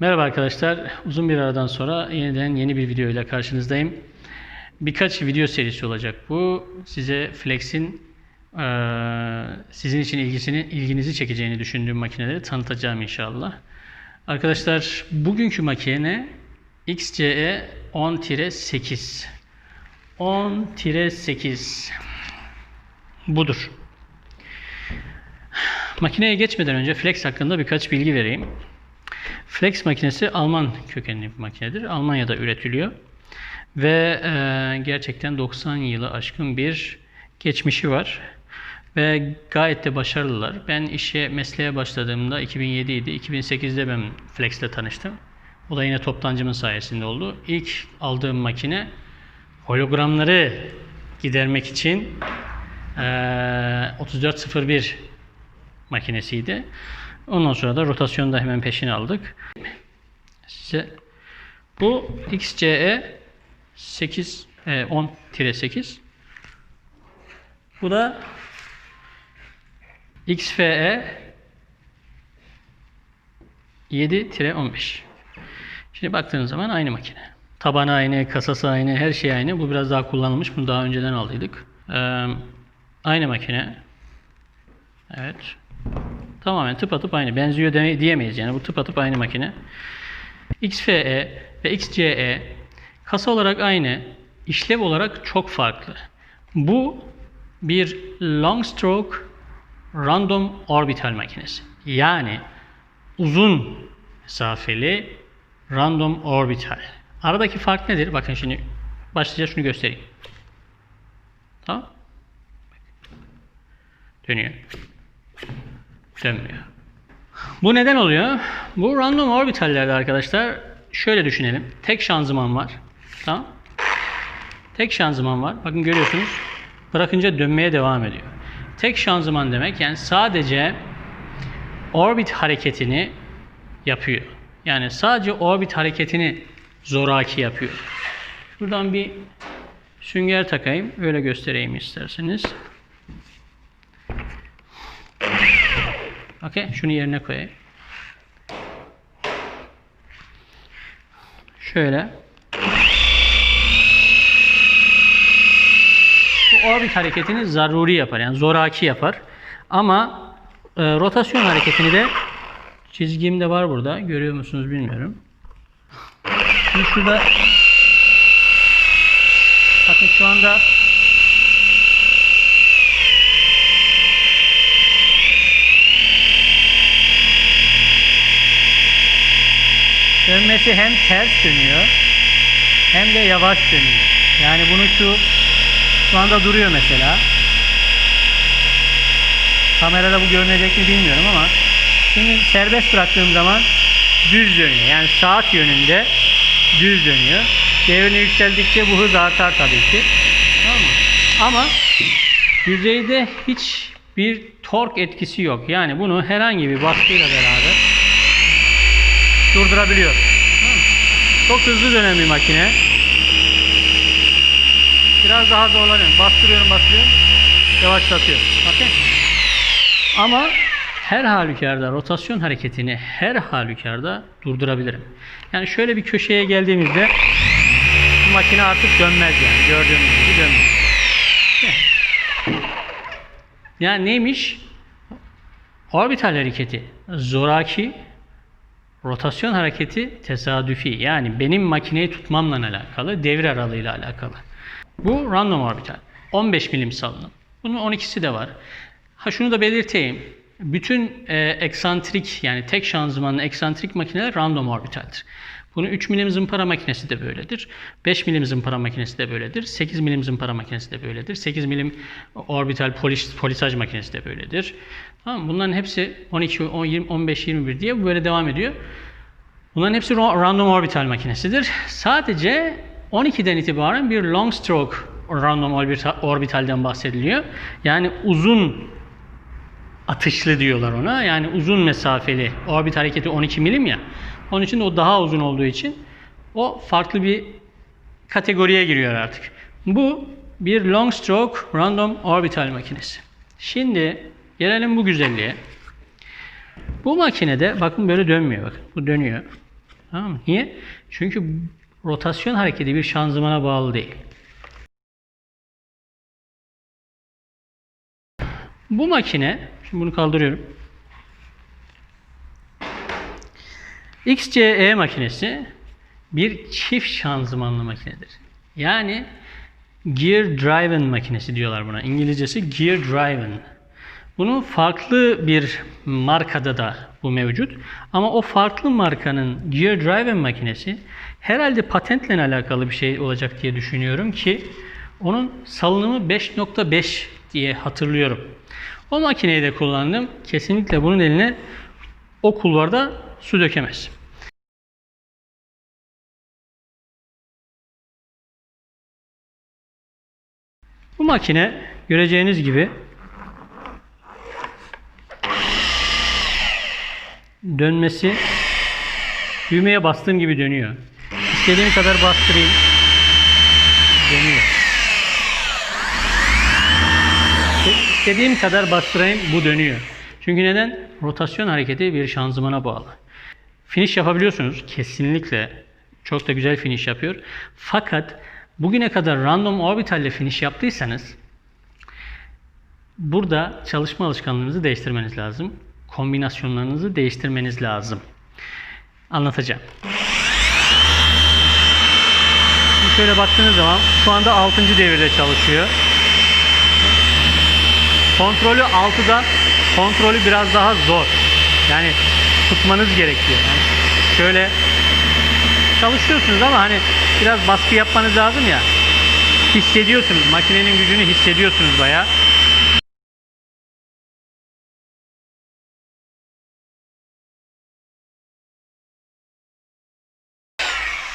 Merhaba arkadaşlar. Uzun bir aradan sonra yeniden yeni bir video ile karşınızdayım. Birkaç video serisi olacak bu. Size Flex'in sizin için ilgisini ilginizi çekeceğini düşündüğüm makineleri tanıtacağım inşallah. Arkadaşlar bugünkü makine XCE 10-8. 10-8 budur. Makineye geçmeden önce Flex hakkında birkaç bilgi vereyim. Flex makinesi Alman kökenli bir makinedir. Almanya'da üretiliyor. Ve e, gerçekten 90 yılı aşkın bir geçmişi var. Ve gayet de başarılılar. Ben işe, mesleğe başladığımda 2007 idi. 2008'de ben Flex'le tanıştım. O da yine toptancımın sayesinde oldu. İlk aldığım makine hologramları gidermek için e, 3401 makinesiydi. Ondan sonra da rotasyonda hemen peşini aldık. Size bu XCE 8 e, 10-8 bu da XFE 7-15 Şimdi baktığınız zaman aynı makine. Tabanı aynı, kasası aynı, her şey aynı. Bu biraz daha kullanılmış. Bunu daha önceden aldıydık. Ee, aynı makine. Evet. Tamamen tıpatıp aynı. Benziyor deme- diyemeyiz yani. Bu tıpatıp aynı makine. XFE ve XCE kasa olarak aynı, işlev olarak çok farklı. Bu bir long stroke random orbital makinesi. Yani uzun mesafeli random orbital. Aradaki fark nedir? Bakın şimdi başlayacağız şunu göstereyim. Tamam? Dönüyor. Dönmüyor. Bu neden oluyor? Bu random orbitallerde arkadaşlar şöyle düşünelim. Tek şanzıman var. Tamam? Tek şanzıman var. Bakın görüyorsunuz. Bırakınca dönmeye devam ediyor. Tek şanzıman demek yani sadece orbit hareketini yapıyor. Yani sadece orbit hareketini zoraki yapıyor. Şuradan bir sünger takayım. Öyle göstereyim isterseniz. Okey. Şunu yerine koyayım. Şöyle. Bu orbit hareketini zaruri yapar. Yani zoraki yapar. Ama e, rotasyon hareketini de çizgim de var burada. Görüyor musunuz bilmiyorum. Şimdi şurada bakın şu anda dönmesi hem ters dönüyor hem de yavaş dönüyor. Yani bunu şu şu anda duruyor mesela. Kamerada bu görünecek mi bilmiyorum ama şimdi serbest bıraktığım zaman düz dönüyor. Yani saat yönünde düz dönüyor. Devrini yükseldikçe bu hız artar tabii ki. Tamam mı? Ama yüzeyde hiç bir tork etkisi yok. Yani bunu herhangi bir baskıyla beraber durdurabiliyor. Çok hızlı dönen bir makine. Biraz daha zorlanıyorum. Bastırıyorum, bastırıyorum. Yavaşlatıyor. Okey? Ama her halükarda rotasyon hareketini her halükarda durdurabilirim. Yani şöyle bir köşeye geldiğimizde bu makine artık dönmez yani. Gördüğünüz gibi dönmez. Yani neymiş? Orbital hareketi zoraki, rotasyon hareketi tesadüfi. Yani benim makineyi tutmamla alakalı, devir aralığıyla alakalı. Bu random orbital. 15 milim salınım. Bunun 12'si de var. Ha şunu da belirteyim. Bütün e, eksantrik yani tek şanzımanlı eksantrik makineler random orbitaldir. Bunun 3 milim zımpara makinesi de böyledir. 5 milim zımpara makinesi de böyledir. 8 milim zımpara makinesi de böyledir. 8 milim orbital polis, polisaj makinesi de böyledir. Tamam? Bunların hepsi 12, 10, 20, 15, 21 diye böyle devam ediyor. Bunların hepsi random orbital makinesidir. Sadece 12'den itibaren bir long stroke random orbital, orbitalden bahsediliyor. Yani uzun atışlı diyorlar ona. Yani uzun mesafeli orbit hareketi 12 milim ya. Onun için o daha uzun olduğu için o farklı bir kategoriye giriyor artık. Bu bir long stroke random orbital makinesi. Şimdi gelelim bu güzelliğe. Bu makinede bakın böyle dönmüyor bakın. Bu dönüyor. Tamam mı? Niye? Çünkü rotasyon hareketi bir şanzımana bağlı değil. Bu makine, şimdi bunu kaldırıyorum. XCE makinesi bir çift şanzımanlı makinedir. Yani gear driven makinesi diyorlar buna. İngilizcesi gear driven. Bunun farklı bir markada da bu mevcut. Ama o farklı markanın gear driven makinesi herhalde patentle alakalı bir şey olacak diye düşünüyorum ki onun salınımı 5.5 diye hatırlıyorum. O makineyi de kullandım. Kesinlikle bunun eline o kulvarda su dökemez. Bu makine göreceğiniz gibi dönmesi düğmeye bastığım gibi dönüyor. İstediğim kadar bastırayım. Dönüyor. İstediğim kadar bastırayım bu dönüyor. Çünkü neden? Rotasyon hareketi bir şanzımana bağlı. Finish yapabiliyorsunuz. Kesinlikle. Çok da güzel finish yapıyor. Fakat bugüne kadar random orbital ile finish yaptıysanız burada çalışma alışkanlığınızı değiştirmeniz lazım. Kombinasyonlarınızı değiştirmeniz lazım. Anlatacağım. Şöyle baktığınız zaman şu anda 6. devirde çalışıyor. Kontrolü 6'da kontrolü biraz daha zor. Yani tutmanız gerekiyor. Yani şöyle çalışıyorsunuz ama hani biraz baskı yapmanız lazım ya. Hissediyorsunuz. Makinenin gücünü hissediyorsunuz bayağı.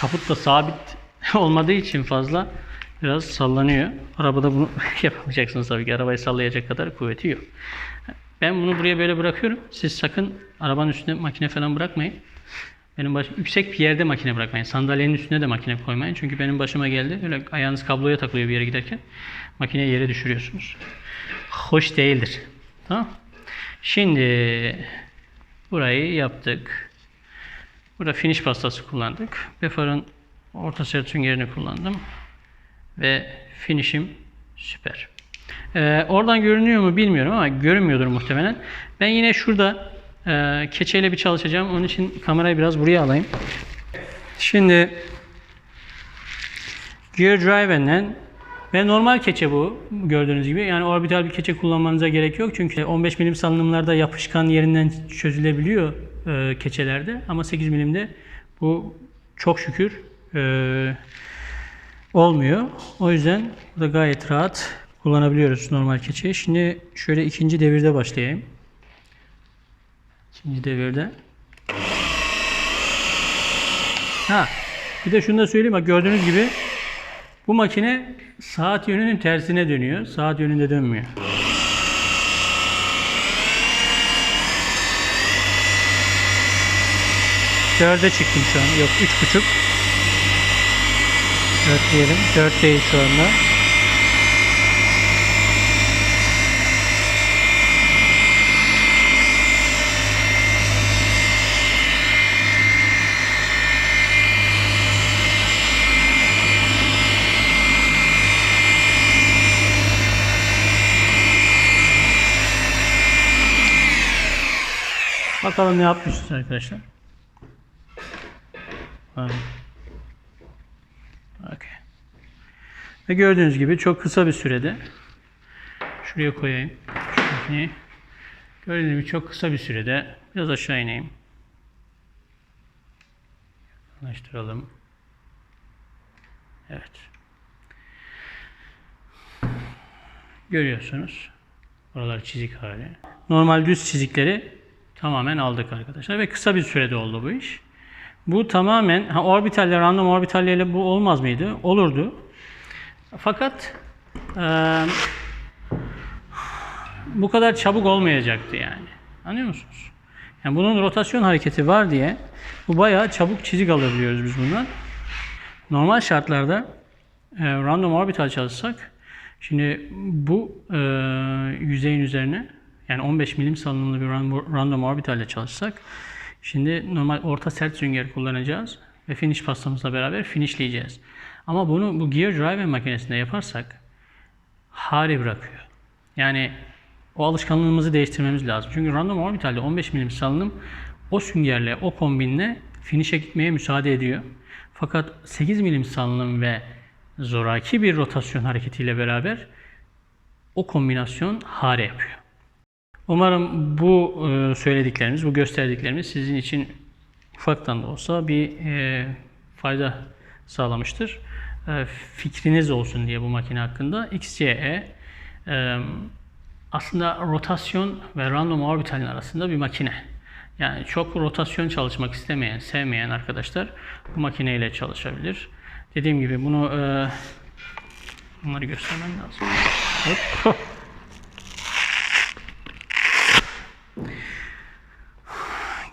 Kaput da sabit olmadığı için fazla biraz sallanıyor. Arabada bunu yapamayacaksınız tabii ki. Arabayı sallayacak kadar kuvveti yok. Ben bunu buraya böyle bırakıyorum. Siz sakın arabanın üstüne makine falan bırakmayın. Benim baş... yüksek bir yerde makine bırakmayın. Sandalyenin üstüne de makine koymayın. Çünkü benim başıma geldi. Öyle ayağınız kabloya takılıyor bir yere giderken. Makineyi yere düşürüyorsunuz. Hoş değildir. Tamam. Şimdi burayı yaptık. Burada finish pastası kullandık. Befar'ın orta sert süngerini kullandım. Ve finishim süper. Ee, oradan görünüyor mu bilmiyorum ama görünmüyordur muhtemelen. Ben yine şurada e, keçeyle bir çalışacağım. Onun için kamerayı biraz buraya alayım. Şimdi Gear Driven'den ve normal keçe bu gördüğünüz gibi. Yani orbital bir keçe kullanmanıza gerek yok. Çünkü 15 milim salınımlarda yapışkan yerinden çözülebiliyor e, keçelerde. Ama 8 milimde bu çok şükür e, olmuyor. O yüzden bu da gayet rahat kullanabiliyoruz normal keçeyi. Şimdi şöyle ikinci devirde başlayayım. İkinci devirde. Ha, bir de şunu da söyleyeyim bak gördüğünüz gibi bu makine saat yönünün tersine dönüyor. Saat yönünde dönmüyor. Dörde çıktım şu an. Yok üç buçuk. Dört diyelim. Dört değil şu anda. Bakalım ne yapmışız arkadaşlar. Aynen. Okay. Ve gördüğünüz gibi çok kısa bir sürede şuraya koyayım. Şu. Gördüğünüz gibi çok kısa bir sürede biraz aşağı ineyim. Yakınlaştıralım. Evet. Görüyorsunuz. Oralar çizik hali. Normal düz çizikleri tamamen aldık arkadaşlar ve kısa bir sürede oldu bu iş. Bu tamamen ha, orbitaller, random orbitallerle bu olmaz mıydı? Olurdu. Fakat e, bu kadar çabuk olmayacaktı yani. Anlıyor musunuz? Yani bunun rotasyon hareketi var diye bu bayağı çabuk çizik alabiliyoruz biz bundan. Normal şartlarda e, random orbital çalışsak şimdi bu e, yüzeyin üzerine yani 15 milim salınımlı bir random orbital ile çalışsak Şimdi normal orta sert sünger kullanacağız ve finish pastamızla beraber finishleyeceğiz. Ama bunu bu gear driver makinesinde yaparsak hare bırakıyor. Yani o alışkanlığımızı değiştirmemiz lazım. Çünkü random orbitalde 15 milim salınım o süngerle, o kombinle finish'e gitmeye müsaade ediyor. Fakat 8 milim salınım ve zoraki bir rotasyon hareketiyle beraber o kombinasyon hare yapıyor. Umarım bu e, söylediklerimiz, bu gösterdiklerimiz sizin için ufaktan da olsa bir e, fayda sağlamıştır. E, fikriniz olsun diye bu makine hakkında. XCE aslında rotasyon ve random orbitalin arasında bir makine. Yani çok rotasyon çalışmak istemeyen, sevmeyen arkadaşlar bu makineyle çalışabilir. Dediğim gibi bunu e, bunları göstermem lazım. Hop.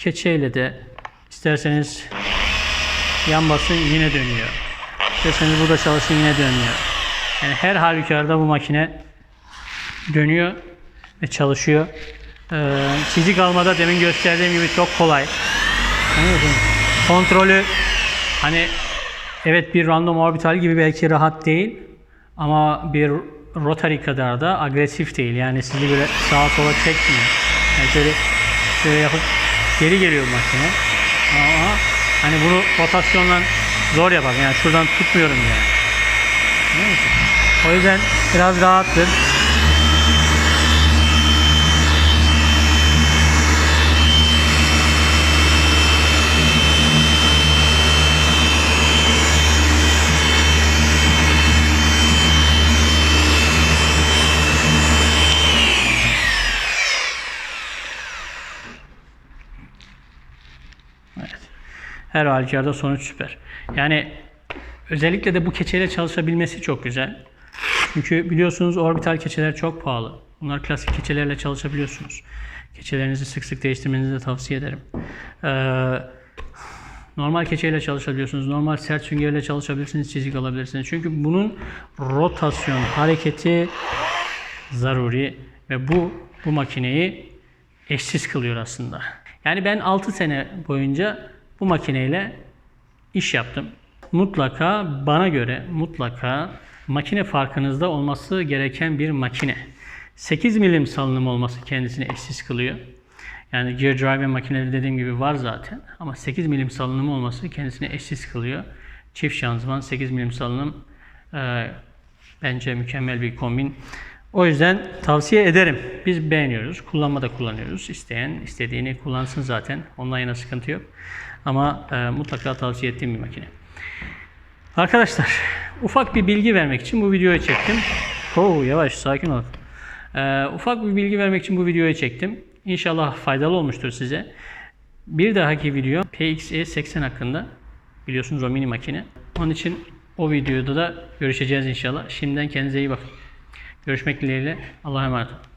Keçeyle de isterseniz yan basın yine dönüyor. İsterseniz burada çalışın yine dönüyor. Yani her halükarda bu makine dönüyor ve çalışıyor. Ee, çizik almada demin gösterdiğim gibi çok kolay. Anlıyorsunuz? Kontrolü hani evet bir random orbital gibi belki rahat değil ama bir rotary kadar da agresif değil. Yani sizi böyle sağa sola çekmiyor. Yani şöyle, şöyle yapıp geri geliyor makine. Ama hani bunu rotasyonla zor yapar. Yani şuradan tutmuyorum yani. O yüzden biraz rahattır. Evet. Her halükarda sonuç süper. Yani özellikle de bu keçeyle çalışabilmesi çok güzel. Çünkü biliyorsunuz orbital keçeler çok pahalı. Bunlar klasik keçelerle çalışabiliyorsunuz. Keçelerinizi sık sık değiştirmenizi de tavsiye ederim. Ee, normal keçeyle çalışabiliyorsunuz. Normal sert süngerle çalışabilirsiniz. Çizik alabilirsiniz. Çünkü bunun rotasyon hareketi zaruri ve bu bu makineyi eşsiz kılıyor aslında. Yani ben 6 sene boyunca bu makineyle iş yaptım. Mutlaka bana göre mutlaka makine farkınızda olması gereken bir makine. 8 milim salınım olması kendisini eşsiz kılıyor. Yani gear drive makineleri dediğim gibi var zaten ama 8 milim salınım olması kendisini eşsiz kılıyor. Çift şanzıman 8 milim salınım e, bence mükemmel bir kombin. O yüzden tavsiye ederim. Biz beğeniyoruz. Kullanma da kullanıyoruz. İsteyen istediğini kullansın zaten. Ondan yana sıkıntı yok. Ama e, mutlaka tavsiye ettiğim bir makine. Arkadaşlar ufak bir bilgi vermek için bu videoyu çektim. Oo, yavaş sakin ol. E, ufak bir bilgi vermek için bu videoyu çektim. İnşallah faydalı olmuştur size. Bir dahaki video PXE 80 hakkında. Biliyorsunuz o mini makine. Onun için o videoda da görüşeceğiz inşallah. Şimdiden kendinize iyi bakın. Görüşmek dileğiyle. Allah'a emanet olun.